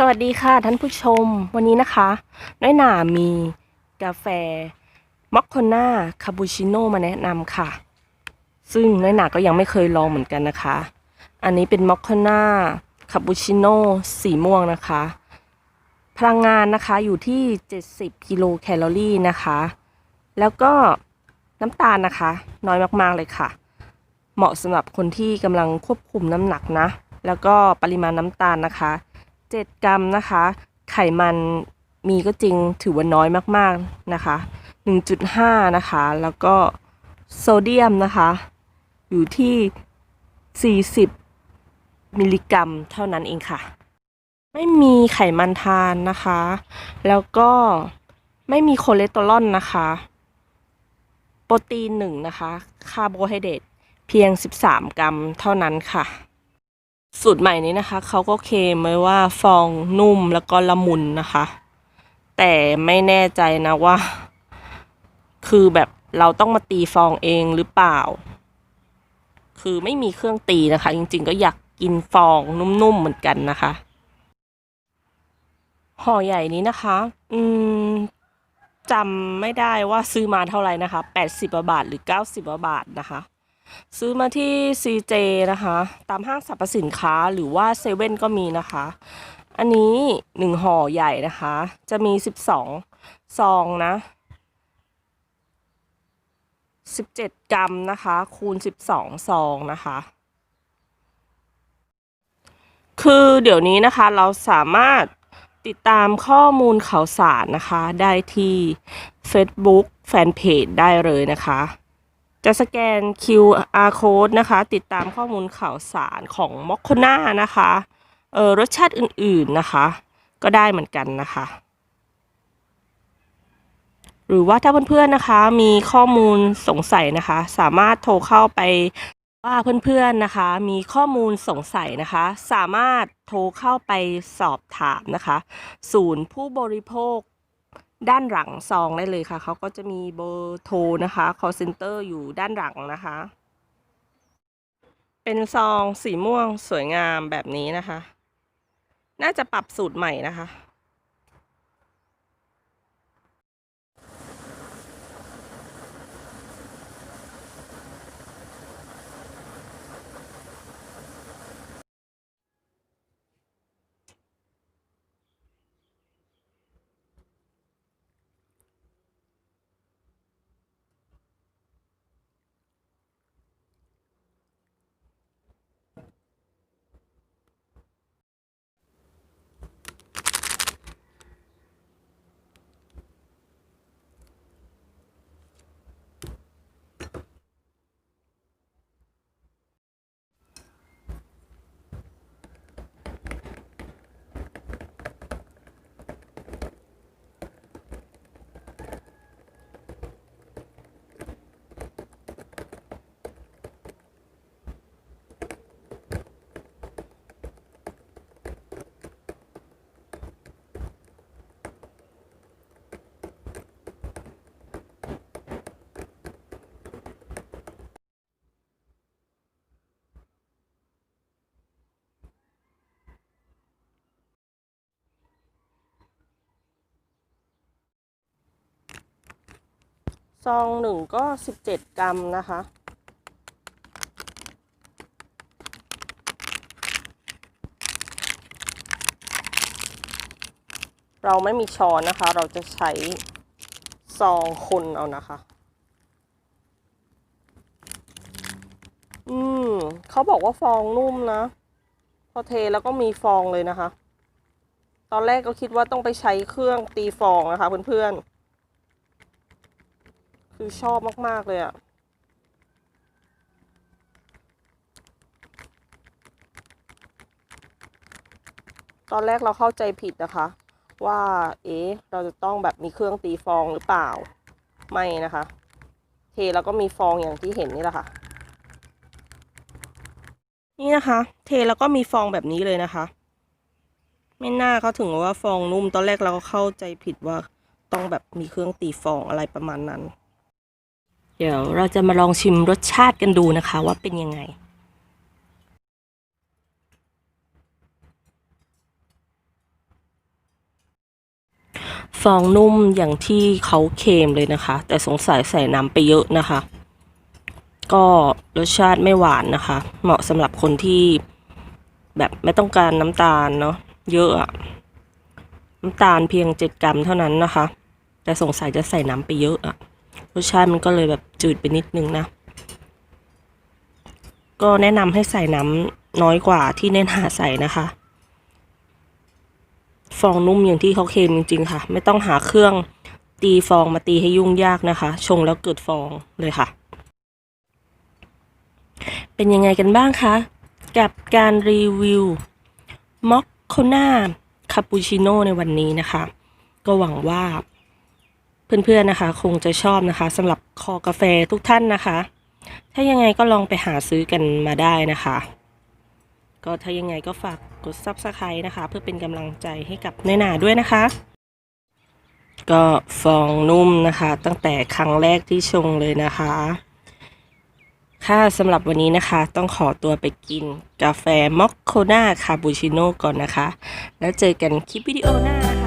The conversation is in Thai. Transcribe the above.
สวัสดีค่ะท่านผู้ชม วันนี้นะคะ น้อยหนามีกาแฟมอคโคน่าคาปูชิโน่มาแนะนำค่ะ ซึ่งน้อยหนาก็ยังไม่เคยลองเหมือนกันนะคะ อันนี้เป็นมอคโคน่าคาปูชิโน่สีม่วงนะคะ พลังงานนะคะอยู่ที่ 70 กิโลแคลอรี่นะคะ แล้วก็น้ำตาลนะคะ น้อยมากๆเลยค่ะ เหมาะสำหรับคนที่กำลังควบคุมน้ำหนักนะ แล้วก็ปริมาณน้ำตาลนะคะ 7 กรัมนะคะ ไขมันมีก็จริงถือว่าน้อยมากๆนะคะ 1.5 นะคะ แล้วก็โซเดียมนะคะ อยู่ที่ 40 มิลลิกรัมเท่านั้นเองค่ะ ไม่มีไขมันทานนะคะ แล้วก็ไม่มีคอเลสเตอรอลนะคะ โปรตีนหนึ่งนะคะ คาร์โบไฮเดรตเพียง 13 กรัมเท่านั้นค่ะ สูตรใหม่นี้นะคะเขาก็เคมไว้ว่าฟองนุ่มแล้วก็ละมุนนะคะ แต่ไม่แน่ใจนะว่า คือแบบเราต้องมาตีฟองเองหรือเปล่า คือไม่มีเครื่องตีนะคะ จริงๆ ก็อยากกินฟองนุ่มๆเหมือนกันนะคะห่อใหญ่นี้นะคะ อืมจำไม่ได้ว่าซื้อมาเท่าไหร่นะคะ 80 บาทหรือ 90 บาทนะคะ ซื้อมาที่ CJ นะคะ ตามห้างสรรพสินค้าหรือว่าเซเว่นก็มีนะคะ อันนี้หนึ่งห่อใหญ่นะคะ จะมี 12 ซองนะ 17 กรัมนะคะ คูณ 12 ซองนะคะ คือเดี๋ยวนี้นะคะเราสามารถติดตามข้อมูลข่าวสารนะคะ ได้ที่ Facebook Fanpage ได้เลยนะคะ จะสแกน QR code นะคะ ติดตามข้อมูลข่าวสารของมอคโคน่านะคะเออรสชาติอื่นๆนะคะ ก็ได้เหมือนกันนะคะ หรือว่าถ้าเพื่อนๆนะคะมีข้อมูลสงสัยนะคะ สามารถโทรเข้าไปว่าเพื่อนๆนะคะ มีข้อมูลสงสัยนะคะ สามารถโทรเข้าไปสอบถามนะคะ ศูนย์ผู้บริโภค ด้านหลังซองได้เลยค่ะ เขาก็จะมีเบอร์โทรนะคะ call center อยู่ด้านหลังนะคะ เป็นซองสีม่วงสวยงามแบบนี้นะคะ น่าจะปรับสูตรใหม่นะคะ ซองหนึ่งก็สิบเจ็ดกรัมนะคะ เราไม่มีช้อนนะคะ เราจะใช้ซองคนเอานะคะ อืมเขาบอกว่าฟองนุ่มนะ พอเทแล้วก็มีฟองเลยนะคะ ตอนแรกก็คิดว่าต้องไปใช้เครื่องตีฟองนะคะเพื่อนๆ คือชอบมาก ๆ เลยอะตอนแรกเราเข้าใจผิดนะคะ ว่าเอ๊ะเราจะต้องแบบมีเครื่องตีฟองหรือเปล่า ไม่นะคะ เทแล้วก็มีฟองอย่างที่เห็นนี่แหละค่ะ นี่นะคะ เทแล้วก็มีฟองแบบนี้เลยนะคะ ไม่น่าเขาถึงว่าฟองนุ่ม ตอนแรกเราก็เข้าใจผิดว่าต้องแบบมีเครื่องตีฟองอะไรประมาณนั้น เดี๋ยวเราจะมาลองชิมรสชาติกันดูนะคะว่าเป็นยังไง ฟองนุ่มอย่างที่เขาเคลมเลยนะคะ แต่สงสัยใส่น้ำไปเยอะนะคะ ก็รสชาติไม่หวานนะคะ เหมาะสำหรับคนที่แบบไม่ต้องการน้ำตาลเนาะเยอะอะน้ำตาลเพียงเจ็ดกรัมเท่านั้นนะคะ แต่สงสัยจะใส่น้ำไปเยอะอะ รสชาติมันก็เลยแบบจืดไปนิดนึงนะ ก็แนะนำให้ใส่น้ำน้อยกว่าที่เน้นหาใส่นะคะ ฟองนุ่มอย่างที่เขาเคลมจริงๆค่ะ ไม่ต้องหาเครื่องตีฟองมาตีให้ยุ่งยากนะคะ ชงแล้วเกิดฟองเลยค่ะ เป็นยังไงกันบ้างคะ กับการรีวิวมอคโคน่าคาปูชิโน่ในวันนี้นะคะ ก็หวังว่า เพื่อนๆนะคะ คงจะชอบนะคะสำหรับคอกาแฟทุกท่านนะคะ ถ้ายังไงก็ลองไปหาซื้อกันมาได้นะคะ ก็ถ้ายังไงก็ฝากกด Subscribe นะคะ เพื่อเป็นกำลังใจให้กับน้อยหนาด้วยนะคะ ก็ฟองนุ่มนะคะ ตั้งแต่ครั้งแรกที่ชงเลยนะคะ ค่ะสำหรับวันนี้นะคะ ต้องขอตัวไปกินกาแฟมอคโคนาคาปูชิโน่ก่อนนะคะ แล้วเจอกันคลิปวิดีโอหน้า